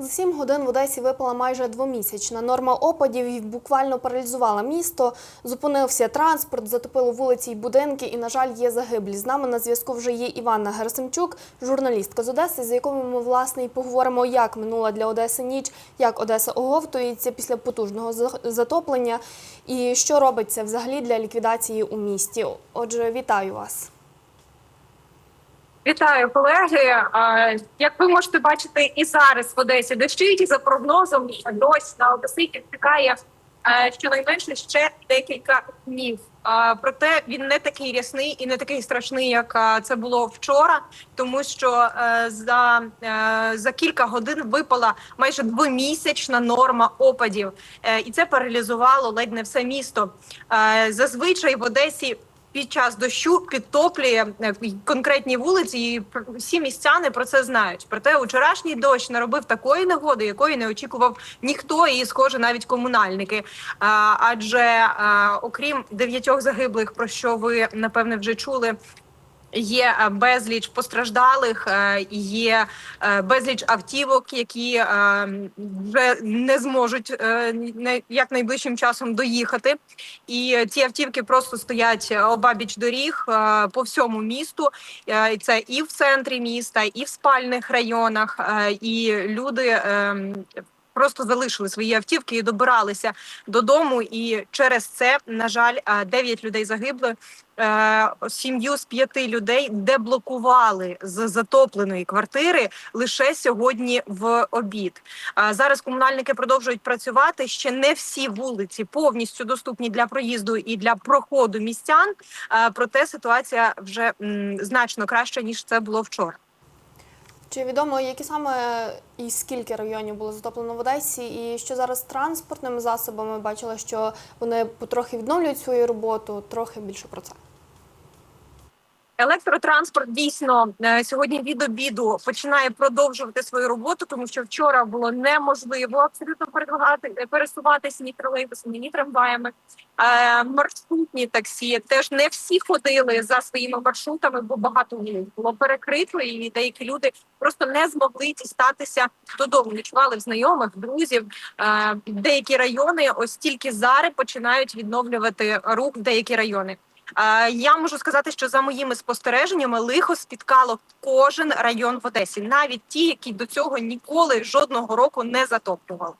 За сім годин в Одесі випала майже двомісячна норма опадів і буквально паралізувала місто. Зупинився транспорт, затопило вулиці й будинки. І, на жаль, є загиблі. З нами на зв'язку вже є Іванна Герасимчук, журналістка з Одеси, з якою ми власне і поговоримо, як минула для Одеси ніч, як Одеса оговтується після потужного за- затоплення, і що робиться взагалі для ліквідації у місті. Отже, вітаю вас. Вітаю, колеги. Як ви можете бачити, і зараз в Одесі дощить, і за прогнозом дощ на Одеситі чекає е, щонайменше ще декілька днів. Проте він не такий рясний і не такий страшний, як це було вчора, тому що е, за, е, за кілька годин випала майже двомісячна норма опадів, і це паралізувало ледь не все місто. Зазвичай в Одесі під час дощу підтоплює е, конкретні вулиці, і всі містяни про це знають. Проте учорашній дощ наробив такої негоди, якої не очікував ніхто, і схоже, навіть комунальники. А, адже а, окрім дев'ятьох загиблих, про що ви напевне вже чули. Є е, безліч постраждалих, е, є е, безліч автівок, які вже не зможуть як найближчим часом доїхати. І ці автівки просто стоять обабіч доріг по всьому місту. Це і в центрі міста, і в спальних районах. І люди ем, просто залишили свої автівки і добиралися додому. І через це, на жаль, 9 людей загибли. Е, Сім'ю з п'яти людей деблокували з затопленої квартири лише сьогодні в обід. Зараз комунальники продовжують працювати. Ще не всі вулиці повністю доступні для проїзду і для проходу містян. Проте ситуація вже значно краща ніж це було вчора. Чи відомо, які саме і скільки районів було затоплено в Одесі, і що зараз транспортними засобами бачила, що вони потрохи відновлюють свою роботу, трохи більше про це. Електротранспорт дійсно е, сьогодні від обіду починає продовжувати свою роботу, тому що вчора було неможливо абсолютно е, пересуватися ні тролейбусами, ні трамваями. Е, маршрутні таксі теж не всі ходили за своїми маршрутами, бо багато було перекрито, і деякі люди просто не змогли дістатися додому. Ночували в знайомих, друзів. Деякі райони ось тільки зараз починають відновлювати рух в деякі райони. Я можу сказати, що за моїми спостереженнями лихо спіткало кожен район в Одесі, навіть ті, які до цього ніколи жодного року не затоплювали.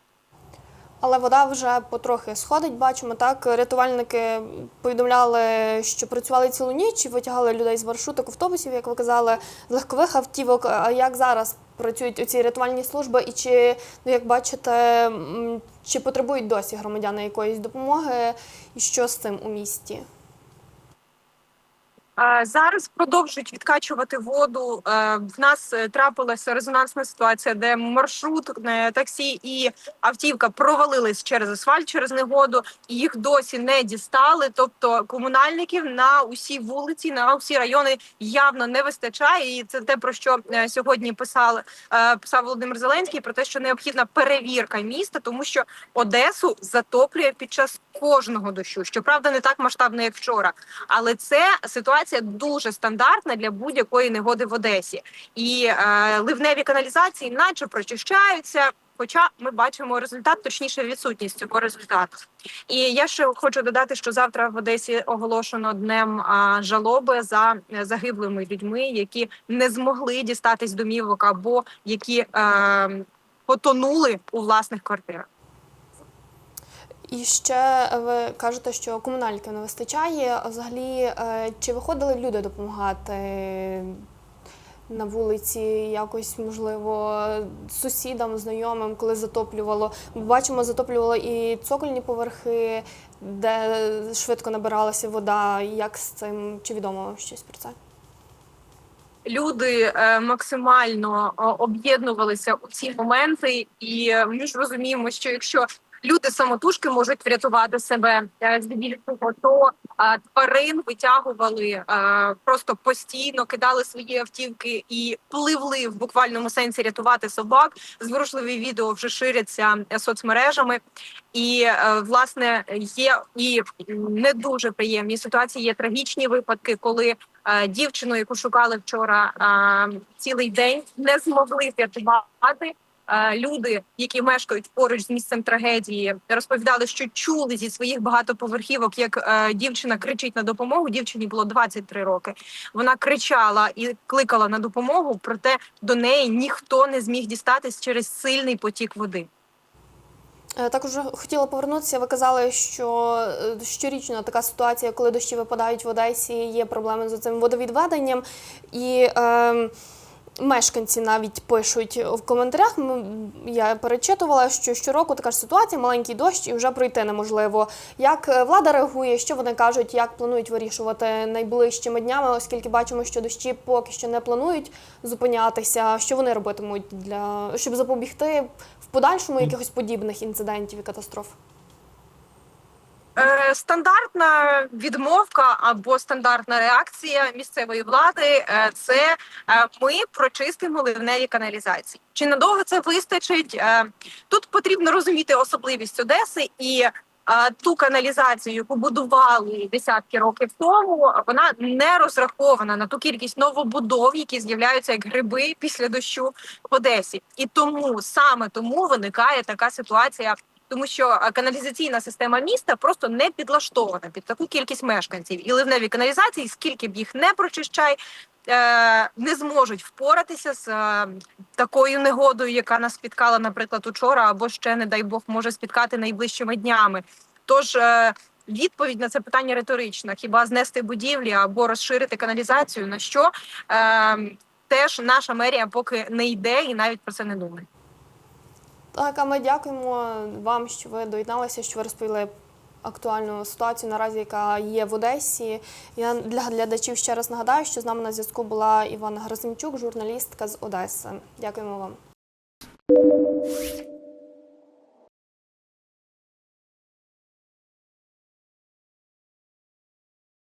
Але вода вже потрохи сходить. Бачимо так. Рятувальники повідомляли, що працювали цілу ніч витягали людей з маршруток автобусів, як ви казали, з легкових автівок. А як зараз працюють ці рятувальні служби? І чи, ну як бачите, чи потребують досі громадяни якоїсь допомоги? І що з цим у місті? Зараз продовжують відкачувати воду. Е, В нас е, трапилася резонансна ситуація, де маршрут е, таксі і автівка провалились через асфальт через негоду, і їх досі не дістали. Тобто комунальників на усі вулиці, на усі райони явно не вистачає. І це те про що сьогодні писали писав Володимир Зеленський про те, що необхідна перевірка міста, тому що Одесу затоплює під час кожного дощу. Щоправда, не так масштабно, як вчора, але це ситуація дуже стандартна для будь-якої негоди в Одесі. І е, ливневі каналізації, наче прочищаються. Хоча ми бачимо результат, точніше відсутність цього результату. І я ще хочу додати, що завтра в Одесі оголошено днем жалоби за е, загиблими людьми, які не змогли дістатись домівок або які е, потонули у власних квартирах. І ще ви кажете, що комунальників не вистачає. Взагалі, е, чи виходили люди допомагати на вулиці, якось можливо сусідам, знайомим, коли затоплювало? Ми бачимо, затоплювало і цокольні поверхи, де швидко набиралася вода. Як з цим чи відомо щось про це? люди е, максимально е, об'єднувалися у ці моменти, і ми ж розуміємо, що якщо люди самотужки можуть врятувати себе е, здебільшого, то е, тварин витягували е, просто постійно, кидали свої автівки і пливли в буквальному сенсі рятувати собак. Зворушливі відео вже ширяться соцмережами. І власне є і не дуже приємні ситуації. Є трагічні випадки, коли дівчину, яку шукали вчора цілий день, не змогли врятувати. Е, люди, які мешкають поруч з місцем трагедії, розповідали, що чули зі своїх багатоповерхівок, як е, дівчина кричить на допомогу. Дівчині було 23 роки. Вона кричала і кликала на допомогу, проте до неї ніхто не зміг дістатись через сильний потік води. Е, Також хотіла повернутися. Ви казали, що щорічно така ситуація, коли дощі випадають в Одесі, є проблеми з цим водовідведенням. І е, мешканці навіть пишуть в коментарях. Я перечитувала, що щороку така ж ситуація, маленький дощ, і вже пройти неможливо. Як е, влада реагує, що вони кажуть, як планують вирішувати найближчими днями, оскільки бачимо, що дощі поки що не планують зупинятися. Що вони робитимуть для щоб запобігти в подальшому якихось подібних інцидентів і катастроф? Е, Стандартна відмовка або стандартна реакція місцевої влади е, це е, ми прочистимо ливневі каналізації. Чи надовго це вистачить? Тут потрібно розуміти особливість Одеси і ту каналізацію, яку будували десятки років тому. Вона не розрахована на ту кількість новобудов, які з'являються як гриби після дощу в Одесі, і тому саме тому виникає така ситуація тому що каналізаційна система міста просто не підлаштована під таку кількість мешканців. І ливневі каналізації, скільки б їх не прочищай, е, не зможуть впоратися з е, такою негодою, яка нас спіткала, наприклад, учора, або ще, не дай Бог, може спіткати найближчими днями. Тож е, відповідь на це питання риторична: хіба знести будівлі або розширити каналізацію? На що е, теж наша мерія поки не йде і навіть про це не думає. Так, а ми дякуємо вам, що ви доєдналися, що ви розповіли актуальну ситуацію наразі, яка є в Одесі. Я для глядачів ще раз нагадаю, що з нами на зв'язку була Івана Грозимчук, журналістка з Одеси. Дякуємо вам.